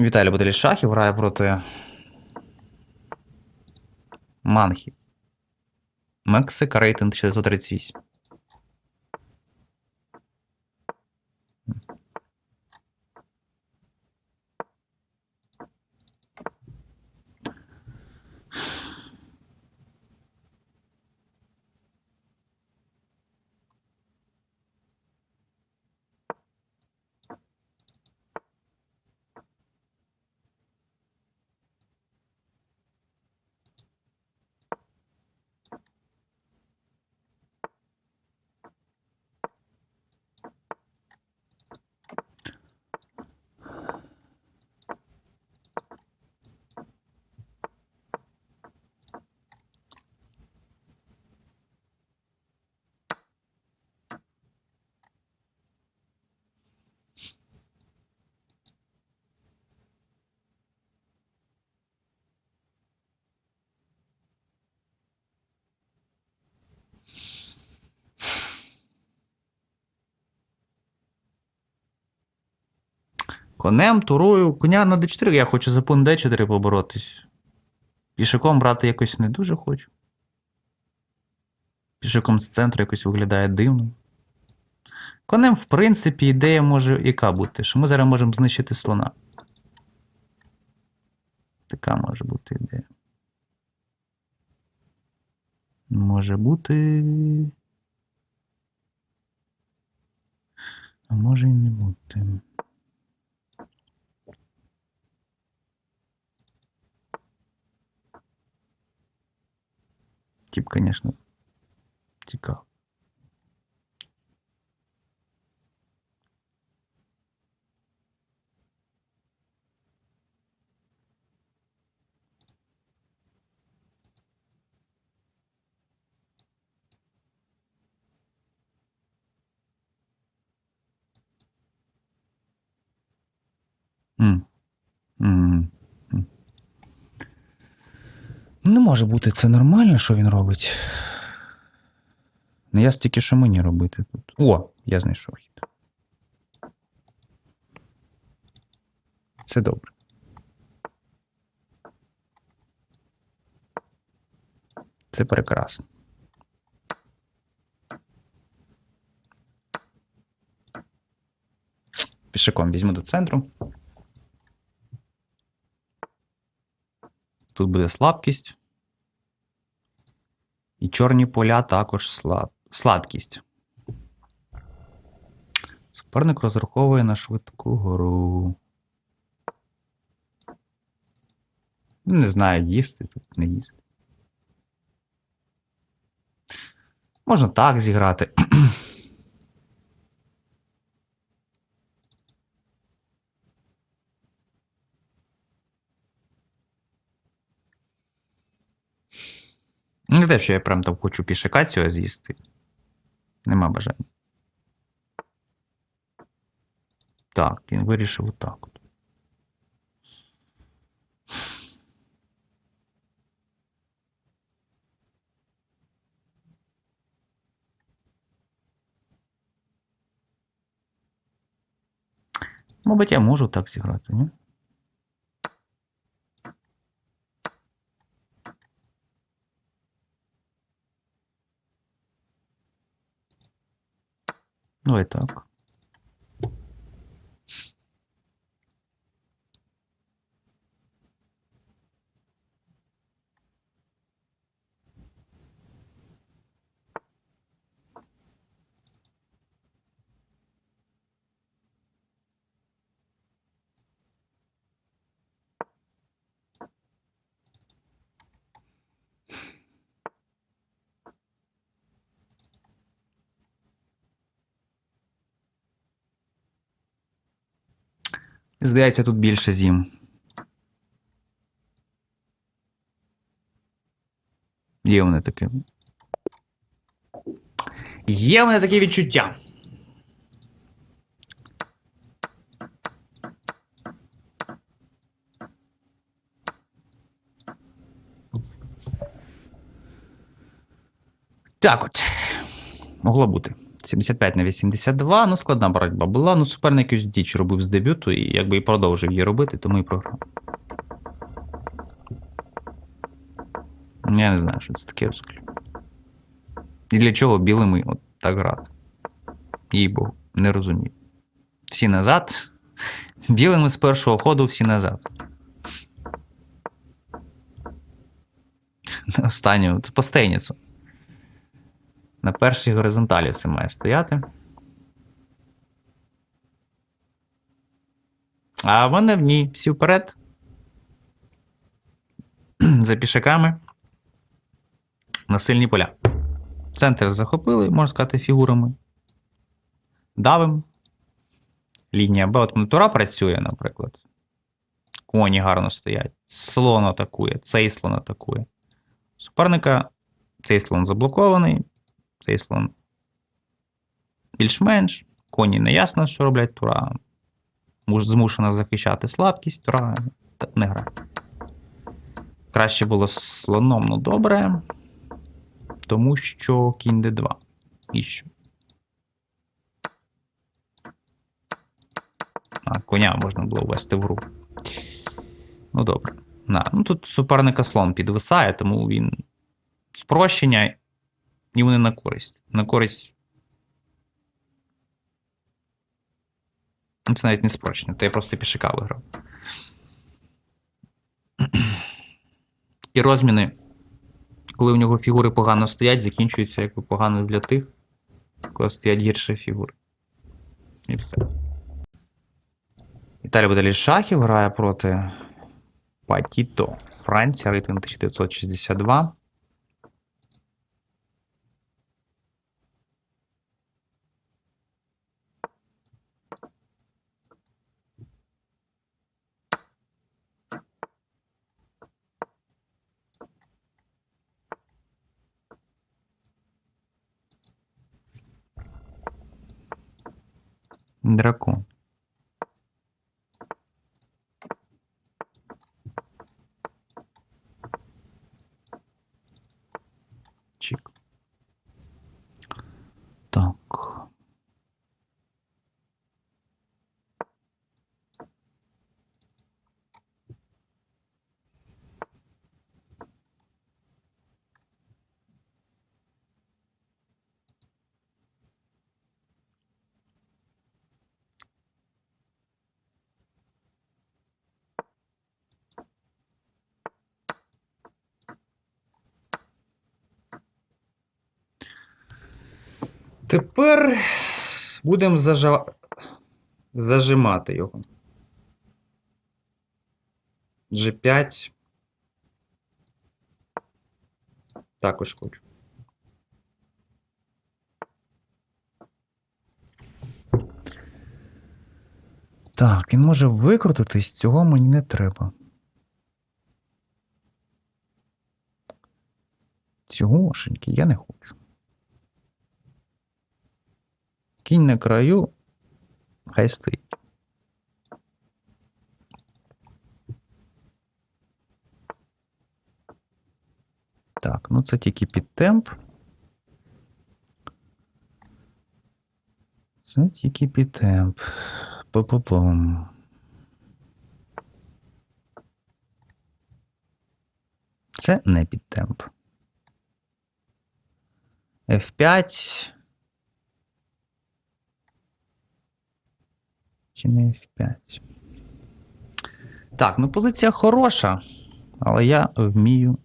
Віталій Боделі Шахів грає проти Манхі. Мексика рейтинг 638. Конем, турою, коня на d4, я хочу за пун d4 поборотись. Пішаком брати якось не дуже хочу. Пішаком з центру якось виглядає дивно. Конем, в принципі, ідея може яка бути, що ми зараз можемо знищити слона. Така може бути ідея. Може бути. А може і не бути. Тип, конечно, текал. Mm. Mm. Не може бути це нормально, що він робить. Не я стільки, що мені робити тут. О, я знайшов хід. Це добре. Це прекрасно. Пішаком візьму до центру. Тут буде слабкість. І чорні поля також слад... сладкість. Суперник розраховує на швидку гору. Не знаю, їсти тут, не їсти. Можна так зіграти. Не те, що я прям там хочу пішака цього з'їсти. Нема бажання. Так, він вирішив отак. от. Мабуть, я можу так зіграти, ні? Давай так. Здається, тут більше зім. Є в мене таке. Є в мене таке відчуття. Так от. Могло бути. 75 на 82. Ну, складна боротьба була. Ну, суперник якусь діч робив з дебюту і якби і продовжив її робити, тому і програв. Я не знаю, що це таке взагалі. І для чого білими от так грати? Їй богу, не розумію. Всі назад. Білими з першого ходу всі назад. На останню по стейніцу. На першій горизонталі все має стояти. А в мене в ній всі вперед. За пішаками. На сильні поля. Центр захопили, можна сказати, фігурами. Давим. Лінія Б. От Монтура працює, наприклад. Коні гарно стоять. Слон атакує, цей слон атакує. Суперника цей слон заблокований, цей слон більш-менш. Коні не ясно, що роблять тура. Змушена захищати слабкість, тура не грає. Краще було з слоном, ну добре. Тому що кінь d2. І що? А, коня можна було ввести в гру. Ну, добре. На. Ну, тут суперника слон підвисає, тому він спрощення, і вони на користь. На користь. Це навіть не спрощення, то я просто пішака виграв. І розміни, коли у нього фігури погано стоять, закінчуються якби погано для тих, коли стоять гірші фігури. І все. Віталій Бодалій Шахів грає проти Патіто. Франція, рейтинг 1962. Дракон. Чик. Так. Тепер будемо зажа... зажимати його. G5. Також хочу. Так, він може викрутитись, цього мені не треба. Цьогошеньки я не хочу. Кінь на краю, хай стоїть. Так, ну це тільки під темп. Це тільки під темп. Па-па-пам. Це не під темп. F5. Чи не F5? Так, ну позиція хороша, але я вмію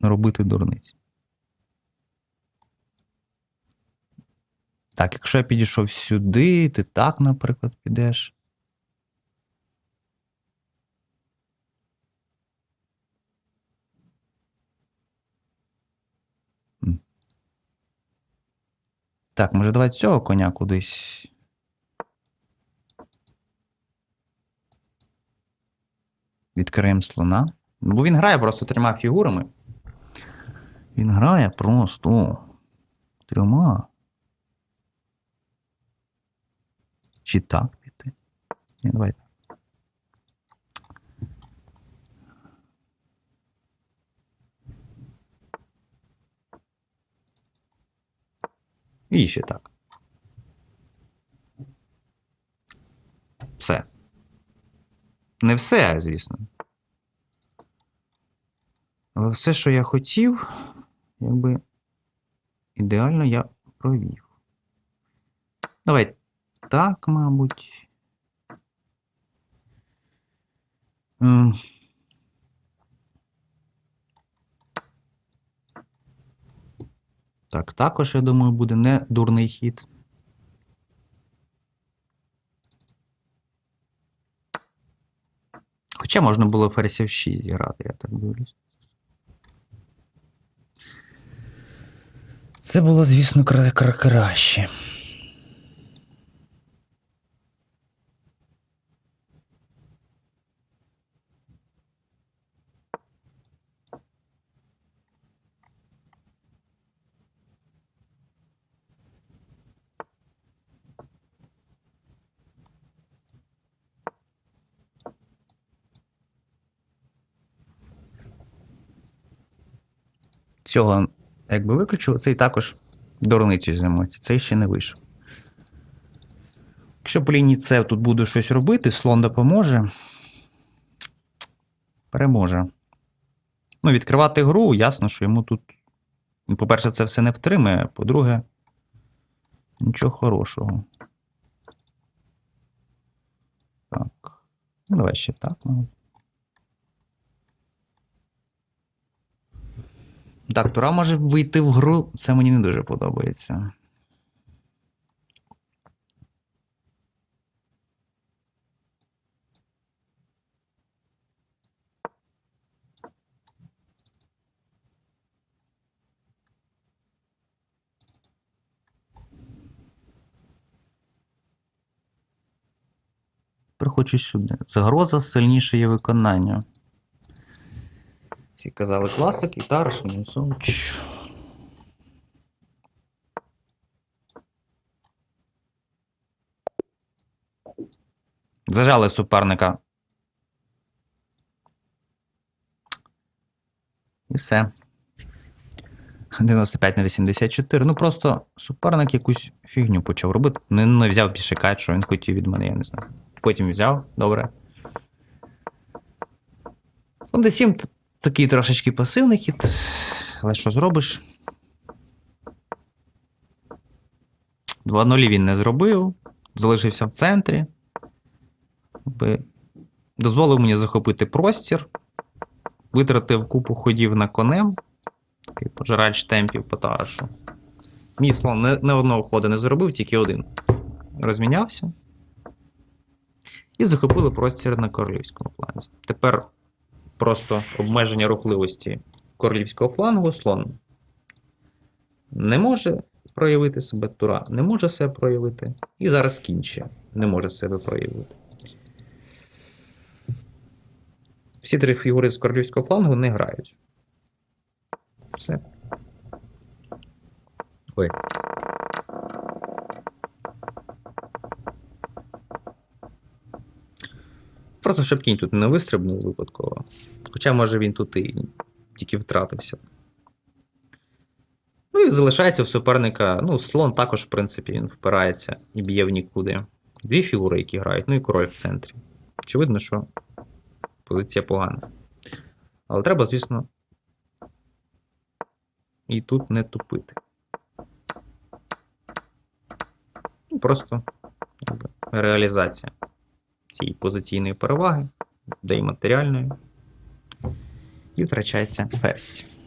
робити дурниць. Так, якщо я підійшов сюди, ти так, наприклад, підеш. Так, може давай цього коня кудись. Відкриємо слона. Бо він грає просто трьома фігурами. Він грає просто трьома. Чи так піти? Ні, давай. так. Більше так. Все. Не все, звісно. Але все, що я хотів, якби ідеально я провів. Давай так, мабуть. Так, також, я думаю, буде не дурний хід. Хоча можна було ферзь 6 зіграти, я так дивлюсь. Це було, звісно, кра- кра- краще. Цього якби виключили, цей також дурницю займається. Цей ще не вийшов. Якщо по лінії С тут буду щось робити, слон допоможе. Переможе. Ну, відкривати гру, ясно, що йому тут. ну, По-перше, це все не втримає, по-друге, нічого хорошого. Так. Ну, давай ще так. Так, Тура може вийти в гру, це мені не дуже подобається. Тепер сюди. Загроза сильніше є виконання. Всі казали класик, гітара, Шмінцович. Зажали суперника. І все. 95 на 84. Ну просто суперник якусь фігню почав робити. Не, не взяв пішикать, що він хотів від мене, я не знаю. Потім взяв, добре. Ну, де 7 такий трошечки пасивний хід. Але що зробиш? 2-0 він не зробив. Залишився в центрі. Дозволив мені захопити простір. Витратив купу ходів на конем. Такий пожирач темпів по. Мій слон не, не одного ходу не зробив, тільки один. Розмінявся. І захопили простір на королівському фланзі. Тепер просто обмеження рухливості королівського флангу слон не може проявити себе тура, не може себе проявити. І зараз кінче не може себе проявити. Всі три фігури з королівського флангу не грають. Все. Ой. Просто щоб кінь тут не вистрибнув випадково. Хоча, може, він тут і тільки втратився. Ну і залишається в суперника. Ну, слон також, в принципі, він впирається і б'є в нікуди. Дві фігури, які грають, ну і король в центрі. Очевидно, що позиція погана. Але треба, звісно, і тут не тупити. Ну, Просто якби, реалізація цієї позиційної переваги, де й матеріальної, і втрачається ферзь.